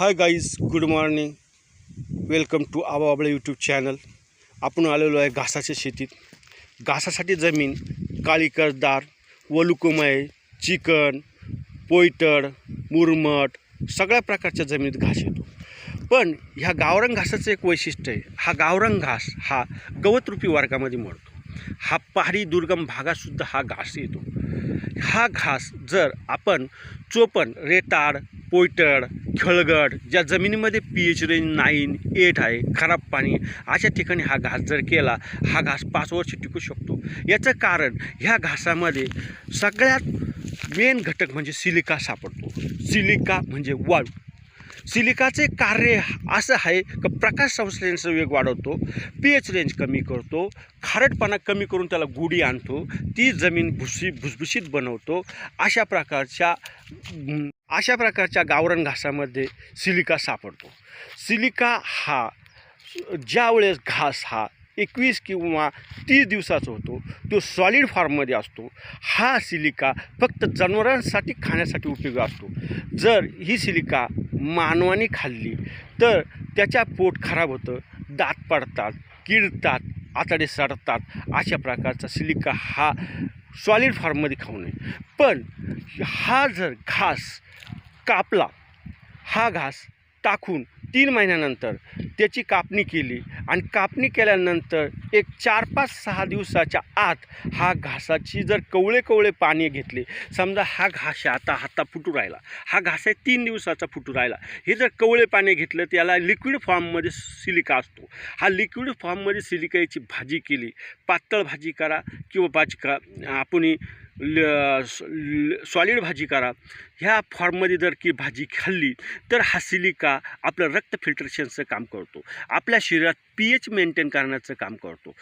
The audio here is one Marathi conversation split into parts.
Hi guys good morning welcome to Aba आपलं यूट्यूब चॅनल आपण आलेलो आहे घासाच्या शेतीत. घासासाठी जमीन काळी कर्जदार वलुकुमय चिकन पोयटड मुरमट सगळ्या प्रकारच्या जमिनीत घास येतो. पण ह्या गावरंग घासाचं एक वैशिष्ट्य आहे. हा गावरंग घास हा गवतरूपी वर्गामध्ये मोडतो हा पहाडी दुर्गम भागातसुद्धा हा घास येतो. हा घास जर आपण चोपण रेताड पोयटड खळगड ज्या जमिनीमध्ये P H range nine eight आहे खराब पाणी अशा ठिकाणी हा घास जर केला हा घास पाच वर्ष टिकू शकतो. याचं कारण ह्या घासामध्ये सगळ्यात मेन घटक म्हणजे सिलिका सापडतो. सिलिका म्हणजे वाळू. सिलिकाचे कार्य असं आहे की प्रकाश संश्लेषणाचा वेग वाढवतो पी एच रेंज कमी करतो खारटपणा कमी करून त्याला गुढी आणतो ती जमीन भुसी भुसभुशीत बनवतो. अशा प्रकारच्या अशा प्रकारच्या गावरण घासामध्ये सिलिका सापडतो. सिलिका हा ज्यावेळेस घास हा एकवीस किंवा तीस दिवसाचा होतो. तो सॉलिड फॉर्ममध्ये असतो. हा सिलिका फक्त जनावरांसाठी खाण्यासाठी उपयोगी असतो. जर ही सिलिका मानवाने खाल्ली तर त्याच्या पोट खराब होतं दात पडतात किडतात आतडे सडतात अशा प्रकारचा सिलिका हा सॉलिड फॉर्ममध्ये खाऊ नये. पण हा जर घास कापला हा घास टाकून तीन महिन्यानंतर त्याची कापणी केली. आणि कापणी केल्यानंतर एक चार पाच सहा दिवसाच्या आत हा घासाची जर कवळे कवळे पाणी घेतले समजा हा घास आहे आता हाता फुटू राहिला. हा घास आहे तीन दिवसाचा फुटू राहिला. हे जर कवळे पाणी घेतलं त्याला लिक्विड फॉर्ममध्ये सिलिका असतो. हा लिक्विड फॉर्ममध्ये सिलिकाची भाजी केली. पातळ भाजी करा किंवा भाजी करा. आपण सॉलिड भाजी करा. ह्या फॉर्ममध्ये जर की भाजी खाल्ली तर हा सिलिका आपलं रक्त फिल्ट्रेशनचं काम करतो. आपल्या शरीरात पी एच मेंटेन करण्याचं काम करतो.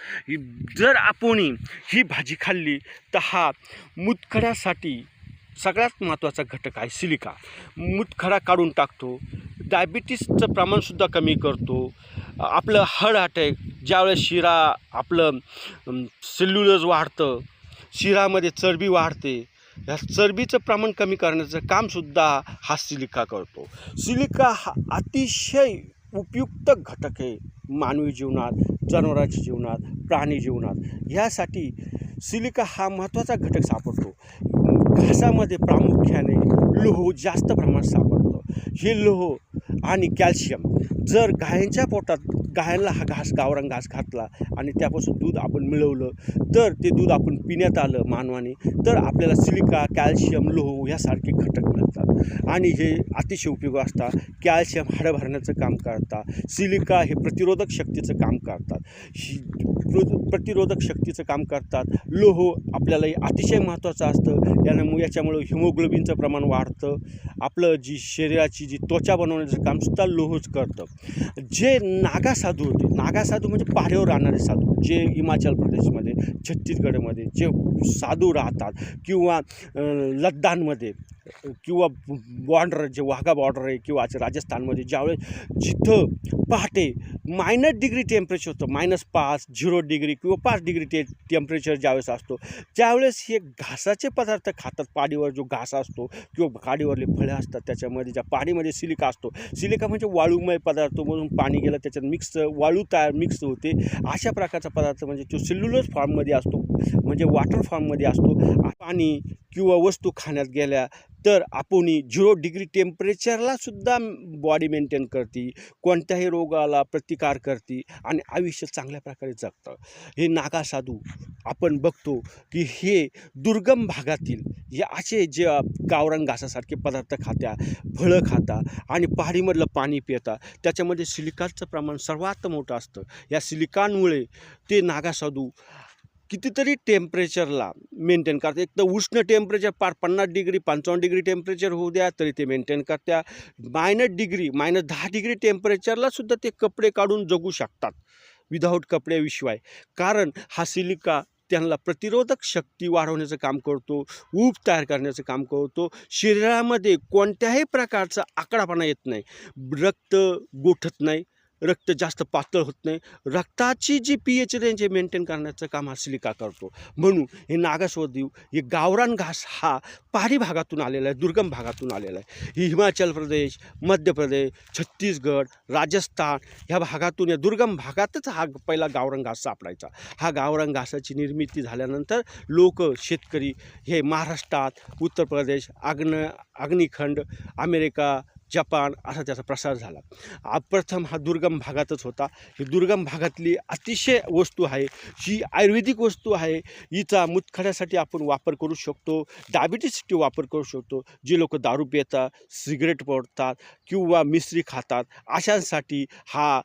जर आपण ही भाजी खाल्ली तर हा मुतखड्यासाठी सगळ्यात महत्त्वाचा घटक आहे सिलिका. मुतखडा काढून टाकतो. डायबिटीसचं प्रमाणसुद्धा कमी करतो. आपलं हार्ट अटॅक ज्यावेळेस शिरा आपलं सेल्युलज वाढतं शिरामध्ये चरबी वाढते. ह्या चरबीचं प्रमाण कमी करण्याचं कामसुद्धा हा सिलिका करतो. सिलिका हा अतिशय उपयुक्त घटक आहे मानवी जीवनात जनावरांच्या जीवनात प्राणी जीवनात. ह्यासाठी सिलिका हा महत्त्वाचा घटक सापडतो. घासामध्ये प्रामुख्याने लोह जास्त प्रमाणात सापडतो. हे लोह आणि कॅल्शियम जर गायांच्या पोटात गायला हा घास गावरान घास घातला आणि त्यापासून दूध आपण मिळवलं तर ते दूध आपण पिण्यात आलं मानवाने तर आपल्याला सिलिका कॅल्शियम लोह यासारखे घटक मिळतात. आणि हे अतिशय उपयोग असतात. कॅल्शियम हाडं भरण्याचं काम करतात. सिलिका हे प्रतिरोधक शक्तीचं काम करतात. प्रतिरोधक शक्तीचं काम करतात. लोह आपल्याला हे अतिशय महत्त्वाचं असतं. यानं याच्यामुळं हिमोग्लोबिनचं प्रमाण वाढतं. आपलं जी शरीराची जी त्वचा बनवण्याचं कामसुद्धा लोहच करतं. जे नागा साधू होते. नागा साधू म्हणजे पहाड्यावर राहणारे साधू जे हिमाचल प्रदेशमध्ये छत्तीसगडमध्ये जे साधू राहतात किंवा लद्दाखमध्ये. किंवा बॉर्डर जे वाघा बॉर्डर आहे किंवा आज राजस्थानमध्ये ज्यावेळेस जिथं पहाटे मायनस डिग्री टेम्परेचर होतं मायनस पाच झिरो डिग्री किंवा पाच डिग्री टे टेम्परेचर ज्यावेळेस असतो त्यावेळेस हे घासाचे पदार्थ खातात. पाडीवर जो घास असतो किंवा गाडीवरले फळं असतात त्याच्यामध्ये ज्या पाणीमध्ये सिलिका असतो. सिलिका म्हणजे वाळूमय पदार्थ म्हणून पाणी गेलं त्याच्यात मिक्स वाळू तयार मिक्स होते. अशा प्रकारचा पदार्थ म्हणजे तो सेल्युलर फॉर्ममध्ये असतो म्हणजे वॉटर फॉर्ममध्ये असतो. पाणी किंवा वस्तू खाण्यात गेल्या तर आपण झिरो डिग्री टेम्परेचरला सुद्धा बॉडी मेंटेन करते कोणत्याही रोगाला प्रतिकार करते आणि आयुष्य चांगल्या प्रकारे जगतं. हे नागा साधू आपण बघतो की हे दुर्गम भागातील हे असे जे गावरान घासासारखे पदार्थ खात्या फळं खाता आणि पहाडीमधलं पाणी पिता त्याच्यामध्ये सिलिकाचं प्रमाण सर्वात मोठं असतं. या सिलिकानमुळे ते नागा साधू कितीतरी टेम्परेचरला मेंटेन करतात एक तर उष्ण टेम्परेचर पार पन्नास डिग्री पंचावन्न डिग्री टेम्परेचर होऊ द्या तरी ते मेंटेन करत्या. मायनस डिग्री मायनस दहा डिग्री टेम्परेचरला सुद्धा ते कपडे काढून जगू शकतात. विदाऊट कपड्याविशिवाय कारण हा सिलिका त्यांना प्रतिरोधक शक्ती वाढवण्याचं काम करतो ऊब तयार करण्याचं काम करतो. शरीरामध्ये कोणत्याही प्रकारचा आकडापणा येत नाही. रक्त गोठत नाही. रक्त जास्त पातळ होत नाही. रक्ताची जी पी एच रेंज आहे मेंटेन करण्याचं काम हा सिलिका करतो. म्हणून हे नागास्वदीव हे गावरान घास हा पहाडी भागातून आलेला आहे दुर्गम भागातून आलेला आहे. ही हिमाचल प्रदेश मध्य प्रदेश छत्तीसगड राजस्थान ह्या भागातून या दुर्गम भागातच हा पहिला गावरान घास सापडायचा. हा गावरान घासाची निर्मिती झाल्यानंतर लोक शेतकरी हे महाराष्ट्रात उत्तर प्रदेश आग्न अग्निखंड अमेरिका जपान असा त्याचा प्रसार झाला. प्रथम हा दुर्गम भागातच होता. ही दुर्गम भागातली अतिशय वस्तू आहे जी आयुर्वेदिक वस्तू आहे हिचा मुतखड्यासाठी आपण वापर करू शकतो डायबिटीससाठी वापर करू शकतो. जे लोक दारू पितात सिगरेट पडतात किंवा मिसरी खातात अशांसाठी हा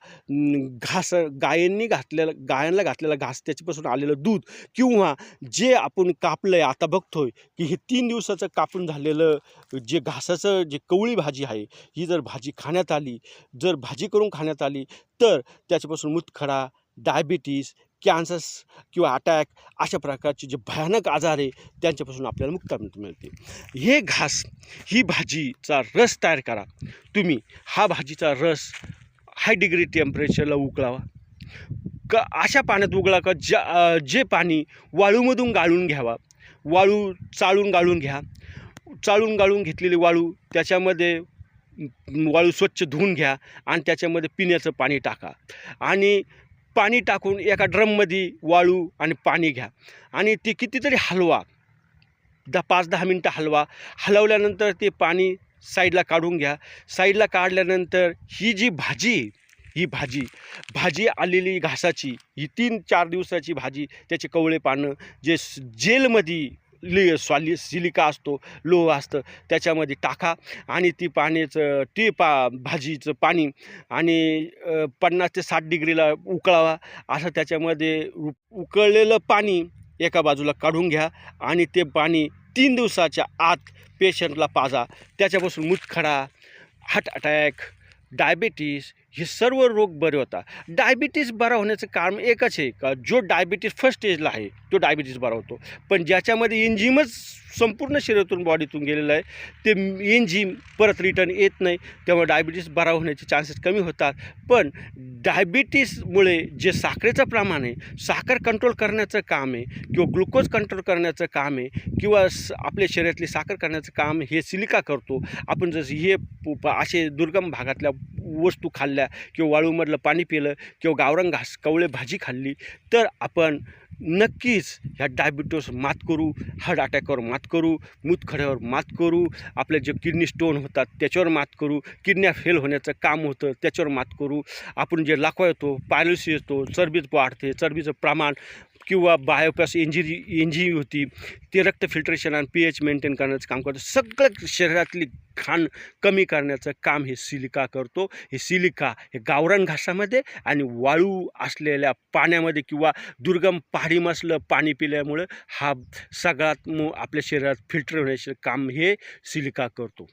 घास गायींनी घातलेलं गायांना घातलेला घास त्याच्यापासून आलेलं दूध किंवा जे आपण कापलं आहे आता बघतोय की हे तीन दिवसाचं कापून झालेलं जे घासाचं जे कवळी भाजी आहे ही जर भाजी खाण्यात आली जर भाजी करून खाण्यात आली तर त्याच्यापासून मुतखडा डायबिटीस कॅन्सर्स किंवा अटॅक अशा प्रकारचे जे भयानक आजार आहे त्यांच्यापासून आपल्याला मुक्ता मिळते. हे घास ही भाजीचा रस तयार करा. तुम्ही हा भाजीचा रस हाय डिग्री टेम्परेचरला उकळावा. क अशा पाण्यात उकळा का ज्या जे पाणी वाळूमधून गाळून घ्यावा. वाळू चाळून गाळून घ्या. चाळून गाळून घेतलेली वाळू त्याच्यामध्ये वाळू स्वच्छ धुवून घ्या आणि त्याच्यामध्ये पिण्याचं पाणी टाका. आणि पाणी टाकून एका ड्रममध्ये वाळू आणि पाणी घ्या. आणि ती कितीतरी हलवा दहा पाच दहा मिनटं हलवा हलवल्यानंतर ते पाणी साईडला काढून घ्या. साईडला काढल्यानंतर ही जी भाजी ही भाजी भाजी आलेली घासाची ही तीन चार दिवसाची भाजी त्याचे कवळे पानं जे जेलमध्ये लि सॉली सिलिका असतो लोह असतं त्याच्यामध्ये टाका आणि ती पाण्याचं ते पा भाजीचं पाणी आणि पन्नास ते साठ डिग्रीला उकळावा. असं त्याच्यामध्ये उकळलेलं पाणी एका बाजूला काढून घ्या आणि ते पाणी तीन दिवसाच्या आत पेशंटला पाजा. त्याच्यापासून मुतखडा हार्ट अटॅक डायबिटीस हे सर्व रोग बरे होता डायबिटीस बरा होण्याचं कारण एकच आहे का जो डायबिटीस फर्स्ट स्टेजला आहे तो डायबिटीस बरा होतो. पण ज्याच्यामध्ये एन्झिमच संपूर्ण शरीरातून बॉडीतून गेलेलं आहे ते एन्झिम परत रिटर्न येत नाही त्यामुळे डायबिटीस बरा होण्याचे चान्सेस कमी होतात. पण डायबिटीसमुळे जे साखरेचं प्रमाण आहे साखर कंट्रोल करण्याचं काम आहे किंवा ग्लुकोज कंट्रोल करण्याचं काम आहे किंवा स आपल्या शरीरातली साखर करण्याचं काम हे सिलिका करतो. आपण जसं हे असे दुर्गम भागातल्या वस्तू खाल्ल्या किंवा वाळूमधलं पाणी पिलं किंवा गावरंग घास कवळे भाजी खाल्ली तर आपण नक्कीच ह्या डायबिटोस मात करू हार्ट अटॅकवर मात करू मूतखड्यावर मात करू आपले जे किडनी स्टोन होतात त्याच्यावर मात करू किडन्या फेल होण्याचं काम होतं त्याच्यावर मात करू. आपण जे लाखवा येतो पायलिस येतो चरबीत वाढते चरबीचं प्रमाण किंवा बायोपॅस इंजिरी इंजी होती ते रक्त फिल्ट्रेशन आणि पी एच मेंटेन करण्याचं काम करतं. सगळं शरीरातली घाण कमी करण्याचं काम हे सिलिका करतो. हे सिलिका हे गावरान घासामध्ये आणि वाळू असलेल्या पाण्यामध्ये किंवा दुर्गम पहाडी मसलं पाणी पिल्यामुळं हा सगळ्यात आपल्या शरीरात फिल्टर होण्याचे काम हे सिलिका करतो.